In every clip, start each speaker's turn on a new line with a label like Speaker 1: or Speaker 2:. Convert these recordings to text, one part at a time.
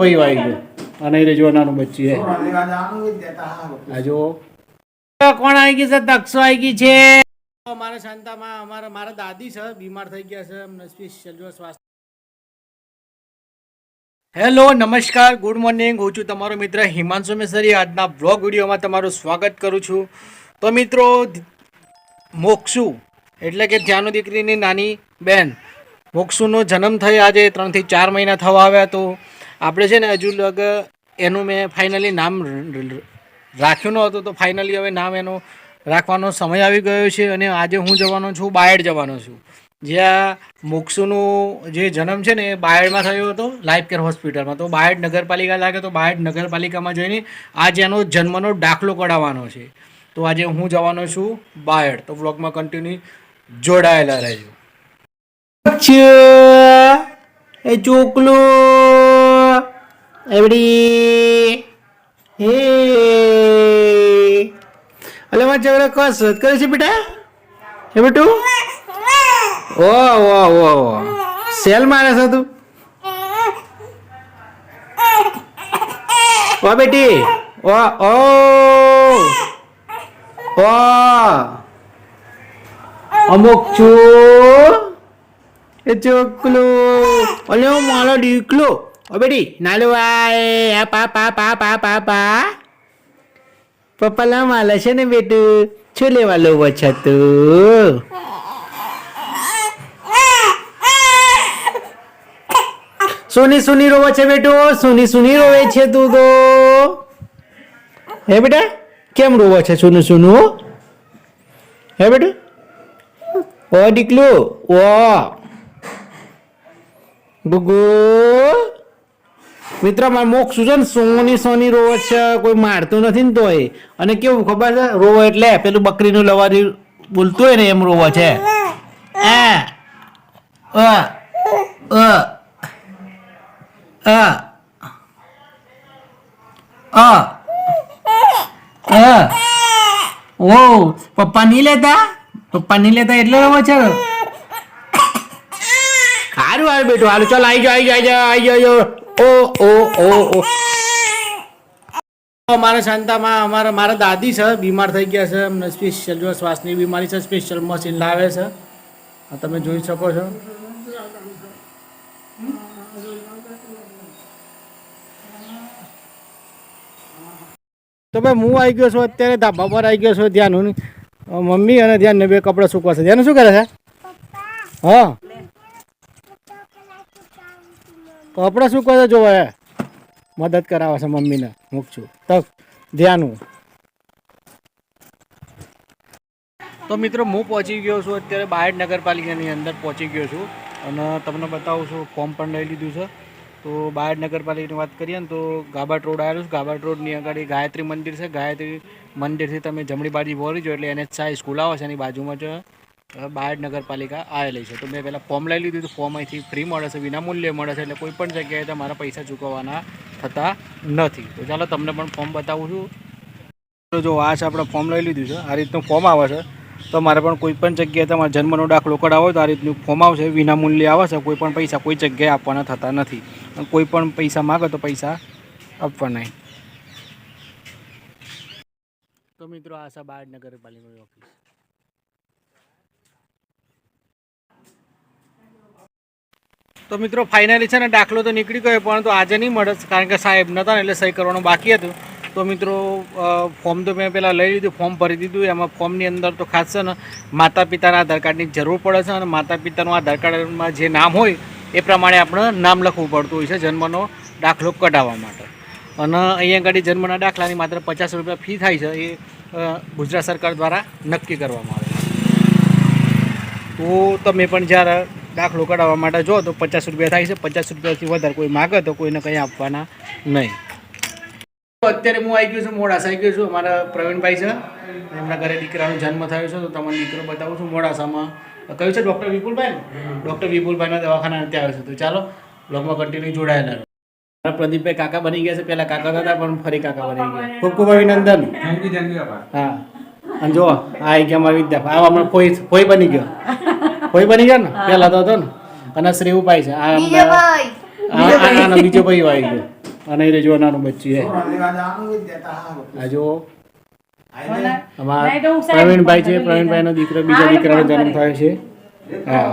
Speaker 1: ભાઈ આવી ગયો અને એ જો નાનું બચ્ચું આ જો. કોણ આવી ગઈ છે? દક્ષો આવી ગઈ છે. મારા શાંતામાં અમારા મારા દાદી છે બીમાર થઈ ગયા છે. એમને સ્પેશિયલ જો સ્વાસ્થ્ય હેલો નમસ્કાર. ગુડ મોર્નિંગ હું છું તમારો મિત્ર હિમાંશુ મેસરી. આજના બ્લોગ વિડીયોમાં તમારું સ્વાગત કરું છું. તો મિત્રો મોક્ષુ એટલે કે ધ્યાનુ દીકરીની નાની બેન મોક્ષુનો જન્મ થયો આજે ત્રણથી ચાર મહિના થવા આવ્યા તો. આપણે છે ને હજુ લગ એનું મેં ફાઇનલી નામ રાખ્યું ન હતું તો ફાઇનલી હવે નામ એનું રાખવાનો સમય આવી ગયો છે અને આજે હું જવાનો છું બાયડ જવાનો છું. જ્યાં મોક્ષુનું જે જન્મ છે ને એ બાયડમાં થયો હતો લાઈફ કેર હોસ્પિટલમાં. તો બાયડ નગરપાલિકા લાગે તો બાયડ નગરપાલિકામાં જઈને આજે એનો જન્મનો દાખલો કઢાવવાનો છે. તો આજે હું જવાનો છું બાયડ. તો વ્લોગમાં કન્ટિન્યુ જોડાયેલા રહેજો. એ ચોકલો. એવડી હે અલે મારા છોકરા કસરત કરે છે બેટા એ બેટું ઓ ઓ ઓ સેલ મારે છે તું ઓ બેટી ઓ ઓ ઓ અમુક છું એ ચોકલો અલે મારો દીકલો ઓ બેટી નાલો આય પા પા પા પા પા પા. પપ્પા માલે છે ને બેટું. શું લેવા લોવો છે તું? સુની સુની રોવે છે બેટો. સુની સુની રોવે છે તું તો. હે બેટા, કેમ રોવે છે સોનું, સુનું? હે બેટા? ઓ દીકલું ઓ. ગુગુ. મિત્ર, મારે છે ને, સોની સોની રોવ છે, કોઈ મારતું નથી ને તોય. અને કેવું ખબર છે, રોવો એટલે પેલું બકરીનું લવારી બોલતું હોય ને, એમ રોવો છે. ઓ, પપ્પા નહીં લેતા? પપ્પા નહીં લેતા એટલે રોવો છે? સારું હારું બેટું હાલ ચાલ આવી જાઓ આવી જાઓ આવી જાઓ. ઓ ઓ ઓ ઓ. અમારા શાંતામાં અમારા મારા દાદી છે બીમાર થઈ ગયા છે. એમને સ્પેશિયલ જો શ્વાસની બીમારી છે સ્પેશિયલ મશીન લાવે છે. તમે જોઈ શકો છો. તો ભાઈ હું આવી ગયો છું અત્યારે ધાબા પર આવી ગયો છું ધ્યાન મમ્મી અને ધ્યાન બે કપડાં સૂકવા છે. ધ્યાન શું કરે છે? હા. કપડાં શું છે જોવા મદદ કરાવે છે મમ્મીને. મૂકશું તક. ધ્યાન. તો મિત્રો, હું પહોંચી ગયો છું. અત્યારે બાયડ નગરપાલિકાની અંદર પહોંચી ગયો છું. અને તમને બતાવું છું, ફોર્મ પણ લઈ લીધું છે. તો બાયડ નગરપાલિકાની વાત કરીએ ને તો ગાબાટ રોડ આવેલું છે. ગાબાટ રોડની આગળ ગાયત્રી મંદિર છે. ગાયત્રી મંદિરથી તમે જમણી બાજુ વળી જો એટલે એનએચઆઈ સ્કૂલ આવે છે. એની બાજુમાં જ બાયડ નગરપાલિકા આવેલી છે. તો મેં પહેલાં ફોર્મ લઈ લીધું હતું. ફોર્મ અહીંથી ફ્રી મળે છે વિનામૂલ્યે મળે છે. એટલે કોઈ પણ જગ્યાએ તમારા પૈસા ચૂકવવાના થતા નથી. તો ચાલો તમને પણ ફોર્મ બતાવું છું. જો આ છે આપણે ફોર્મ લઈ લીધું છે. આ રીતનું ફોર્મ આવે છે. તો મારે પણ કોઈ પણ જગ્યાએ તમારા જન્મનો દાખલો કઢાવો તો આ રીતનું ફોર્મ આવશે. વિનામૂલ્યે આવે છે. કોઈ પણ પૈસા કોઈ જગ્યાએ આપવાના થતા નથી. અને કોઈ પણ પૈસા માગે તો પૈસા આપવા નહીં. તો મિત્રો, આ છે બાળ નગરપાલિકાની ઓફિસ તો મિત્રો ફાઇનલી છે ને દાખલો તો નીકળી ગયો પરંતુ આજે નહીં મળે, કારણ કે સાહેબ નહોતા એટલે સહી કરવાનું બાકી હતું. તો મિત્રો ફોર્મ તો મેં પહેલાં લઈ લીધું ફોર્મ ભરી દીધું, એમાં ફોર્મની અંદર તો ખાસ છે ને માતા પિતાના આધાર કાર્ડની જરૂર પડે છે અને માતા પિતાનું આધાર કાર્ડમાં જે નામ હોય, એ પ્રમાણે આપણે નામ લખવું પડતું હોય છે જન્મનો દાખલો કઢાવવા માટે. અને અહીંયા આગળ જન્મના દાખલાની માત્ર પચાસ રૂપિયા ફી થાય છે, એ ગુજરાત સરકાર દ્વારા નક્કી કરવામાં આવે તો તમે પણ જ્યારે દાખલો કઢાવવા માટે જો તો પચાસ રૂપિયા થાય છે. પચાસ રૂપિયાથી વધારે કોઈ માગે તો કોઈને કંઈ આપવાના નહીં. અત્યારે હું આવી ગયો છું મોડાસા આવી ગયો છું. અમારા પ્રવીણભાઈ છે. એમના ઘરે દીકરાનો જન્મ થયો છે તો તમને દીકરો બતાવું છું મોડાસામાં. કયું છે ડૉક્ટર વિપુલભાઈ? ડૉક્ટર વિપુલભાઈના દવાખાના ત્યાં આવ્યો છે. તો ચાલો બ્લોગમાં કન્ટિન્યુ જોડાયેલા રહો. મારા પ્રદીપભાઈ કાકા બની ગયા છે. પહેલા કાકા હતા પણ ફરી કાકા બની ગયા. ખૂબ ખૂબ અભિનંદન
Speaker 2: થેન્ક યુ થેન્ક યુ
Speaker 1: હા. અને જો આ આવી ગયા મારા વિદ્યા આ હમણાં ફોઈ ફોઈ બની ગયો. ફોઈ બની ગયા ને પહેલા તો હતો ને. અને શ્રીવુભાઈ છે આ
Speaker 3: બીજો ભાઈ.
Speaker 1: આનો બીજો ભાઈ આવી ગયો. અને એ જો નાનું બચ્ચું છે. આ જો અમારા પ્રવીણભાઈ છે પ્રવીણભાઈનો દીકરો બીજા દીકરાનો જન્મ થયો છે. હા.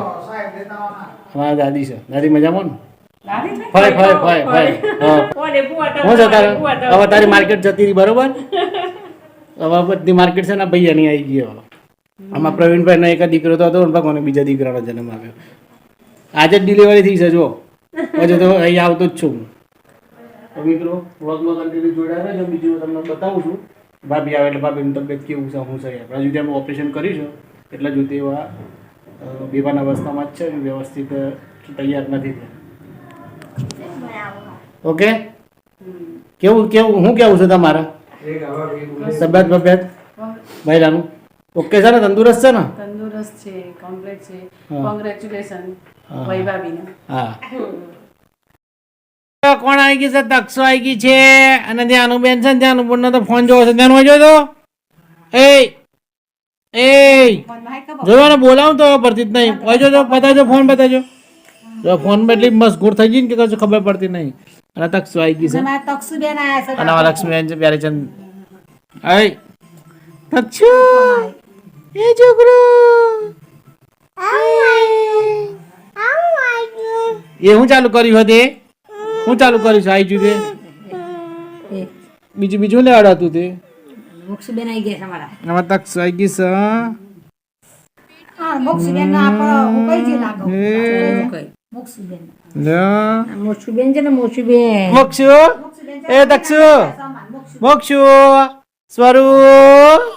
Speaker 1: અમારા દાદી છે. દાદી મજામાં ને? ફાય ફાય ફાય ફાય હું. છે હવે તારી માર્કેટ જતી બરોબર. હવે બધી માર્કેટ છે ને ભૈયાની આવી ગઈ હવે. આમાં પ્રવીણભાઈનો એક દીકરો તો હતો ભગવાને બીજા દીકરાનો જન્મ આવ્યો આજે જ ડિલિવરી થઈ છે જો. હજુ તો અહીં આવતો જ છું તો મિત્રો વ્લોગમાં કન્ટિન્યુ જોડાયા છે બીજું તમને બતાવું છું. ભાભી આવે એટલે ભાભીની તબિયત કેવું છે હું છે આપણે હજુ ત્યાં ઓપરેશન કરીશું છે. એટલે જો તેવા બેભાન અવસ્થામાં જ છે વ્યવસ્થિત તૈયાર નથી ઓકે કેવું કેવું હું કેવું છે તમારા? તબિયત બબિયત મહિલાનું? ઓકે છે ને? તંદુરસ્ત છે ને?
Speaker 2: તંદુરસ્ત છે કમ્પ્લીટ છે.
Speaker 1: હા.
Speaker 2: કોંગ્રેચ્યુલેશન. વૈભાવીને.
Speaker 1: હા. કોણ આવી ગઈ છે? દક્ષો આવી ગઈ છે. અને ત્યાં અનુબેન છે ને? ત્યાં અનુબેનનો તો ફોન જોવો છે. ત્યાં જોયો તો એ એ જોયો ને બોલાવું તો પરથી નહીં. વાંચો તો બતાજો ફોન બતાજો જો ફોન એટલી મસ્ગૂર થઈ ગઈ ને કે કશું ખબર પડતી નહીં. અને તક્ષુ આવી ગઈ છે. અને લક્ષ્મીબેન છે પ્યારેચંદ આય તક્ષુ એ છોકરો. એ હું ચાલુ કર્યું હતું હું ચાલુ કર્યું છે? આવી જુદે બીજું બીજું લે અડાતું તે?
Speaker 3: મોક્ષીબેન આવી ગયા અમારા
Speaker 1: અમાર તક આવી ગઈ છે
Speaker 3: હા? મોક્ષીબેન ના આપણો હું કઈ જે લાગો?
Speaker 1: હે.
Speaker 3: મોક્ષીબેન.
Speaker 1: લે.
Speaker 3: મોક્ષીબેન છે ને મોક્ષીબેન.
Speaker 1: મોક્ષુ? એ દક્ષુ મોક્ષુ? સ્વરૂ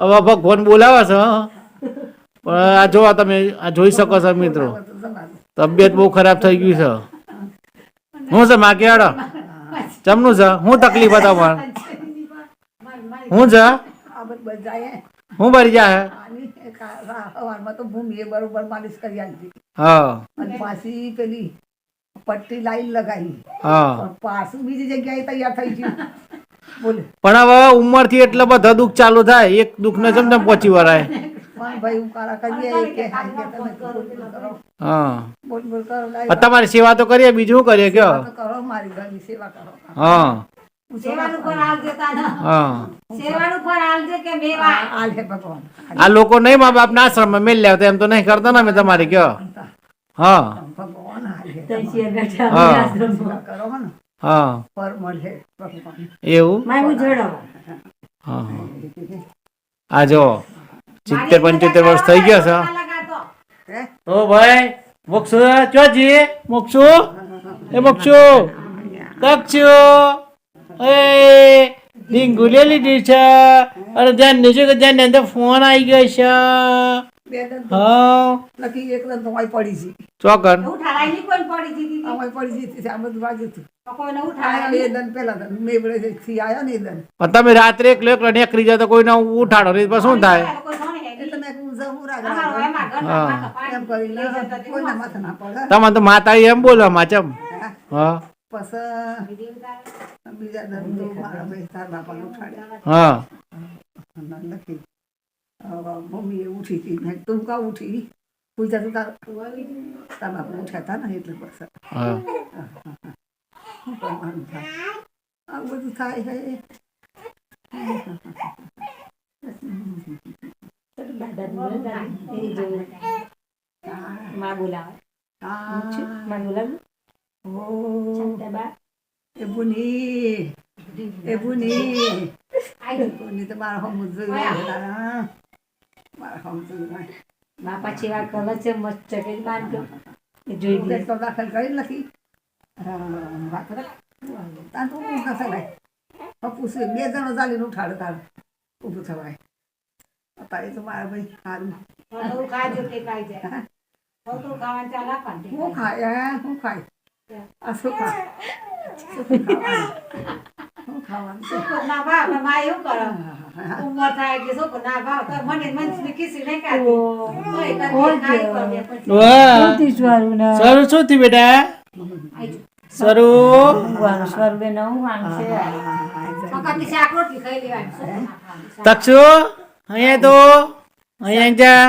Speaker 1: હવે ભગવાન બોલાવે છે પણ આ જોવા તમે આ જોઈ શકો છો મિત્રો. તબિયત બહુ ખરાબ થઈ ગઈ છે. શું છે માં કેવાડો ચમનું છે? શું તકલીફ હતા પણ? હું છે? હું ભરી જાય
Speaker 4: તો ભૂમિએ બરોબર માલિશ કરી
Speaker 1: હા.
Speaker 4: અને પાછી પેલી પટ્ટી લાઈન લગાવી.
Speaker 1: હા.
Speaker 4: પાછું બીજી જગ્યાએ તૈયાર થઈ ગયું.
Speaker 1: પણ હવે ઉંમરથી એટલા બધા દુઃખ ચાલુ થાય. એક દુઃખ ને જેમ પહોંચી વરાય હા. તમારી સેવા તો કરીએ બીજું શું કરીએ કયો?
Speaker 4: તો કરો મારી ઘરની સેવા કરો.
Speaker 1: હા. આ લોકો નહીં મા બાપ ના આશ્રમ મેલ લે એમ તો નહીં કરતા ને અમે તમારી કયો? હા
Speaker 4: હે.
Speaker 1: હા. એવું?
Speaker 3: માય
Speaker 1: હા હા આ જો સિત્તેર પંચોતેર વર્ષ થઈ ગયા છે. તો. ભાઈ મોક્ષુ ચોજી મોક્ષુ? એ મોક્ષુ કક્ષુ એ ડીંગુ લીધી છે. અરે ધ્યાન નીચે કે ધ્યાન અંદર ફોન આવી ગયો છે. હા.
Speaker 4: લખી એક પડી છે
Speaker 1: ચોકન
Speaker 3: હું ઠારાઈ ની કોઈ પડી દીધી
Speaker 4: આ પડી છે આ બધું વાગ્યું હતું. ને
Speaker 1: તમે રાત્રે એકલો એકલો નીકળી જાય તો કોઈને ઉઠાડો નહીં પછી શું થાય?
Speaker 3: અમારો
Speaker 4: ના
Speaker 1: તમે તો માતા એમ બોલો માચમ હા.
Speaker 4: બીજા
Speaker 1: હા.
Speaker 4: અને એ ઉઠી હતી. મેં કીધું, તું કા ઉઠી? પૂછ્યા તો તાર બાપા ઉઠ્યા હતા ને એટલે બસ
Speaker 1: હા.
Speaker 4: શું કરવાનું થાય. આવું બધું થાય છે
Speaker 3: માં બોલાવે
Speaker 4: આ,
Speaker 3: માં બોલાવે
Speaker 4: ઓ, એ બુની. એ બુની હમ જોયું.
Speaker 3: માં પાછી કરે છે મસ્ત બાંધો એ જોઈ લે
Speaker 4: તો દાખલ કરી નથી? વાત કરે. તાર તો ઊભું ન થવાય પૂછ્યું બે જણો ચાલીને ઉઠાડે તારે. ઊભું થવાય. અત્યારે તો મારા ભાઈ સારું
Speaker 3: હું ખાજો કે ખાઈ જાય. હું ખાવા ચાલા પાડે
Speaker 4: હું ખાય હું ખાય આ શું ખાય શું ખાવાનું? શું ખાવાનું
Speaker 3: ના એવું કરે. ઉંમર થાય એટલે છોકરો ના ભાવ તો મને મને ખીસી
Speaker 1: વાહ. સરું શું થયું બેટા. તક્ષુ અહીંયા તો. અહીંયા જા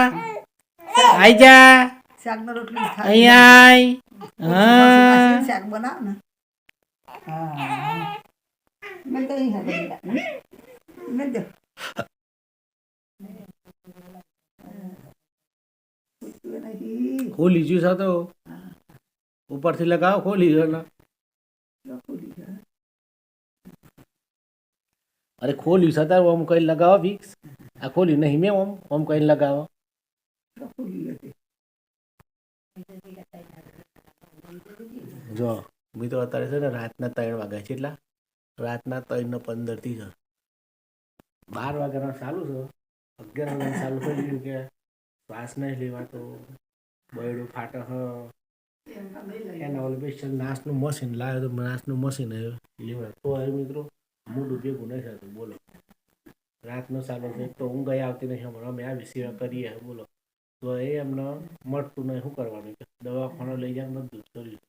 Speaker 1: આઈ જા.
Speaker 4: શાકનો રોટલી
Speaker 1: અહીંયા હા.
Speaker 4: શાક બનાવ ને હા. મેં તો અહીં નહીં.
Speaker 1: ખોલી જ્યું છે તો. ઉપરથી લગાવો, ખોલી ગયો ના અરે ખોલ્યું છે ઓમ કઈ લગાવો ફિક્સ આ ખોલ્યું નહીં મેં ઓમ ઓમ કઈ લગાવો. જો મી તો અત્યારે છે ને રાતના ત્રણ વાગ્યા છે એટલા. રાતના ત્રણ ને પંદરથી છે બાર વાગ્યાનો ચાલુ છે. અગિયાર વાગ્યા ચાલુ થઈ ગયું કે શ્વાસ નહીં લેવાતો. બયડું ફાટે હ. એના ઓલું સ્પેશિયલ નાશનું મશીન લાવ્યો તો નાશનું મશીન લેવાય. તો હવે મિત્રો મોઢું ભેગું નહીં થતું. બોલો. રાતનો ચાલુ છે. તો ઊંઘ આવતી નહીં હમણાં. અમે આવી સેવા કરીએ. બોલો. તો એ એમને મળતું નહીં. શું કરવાનું? દવાખાનો લઈ જાય બધું કર્યું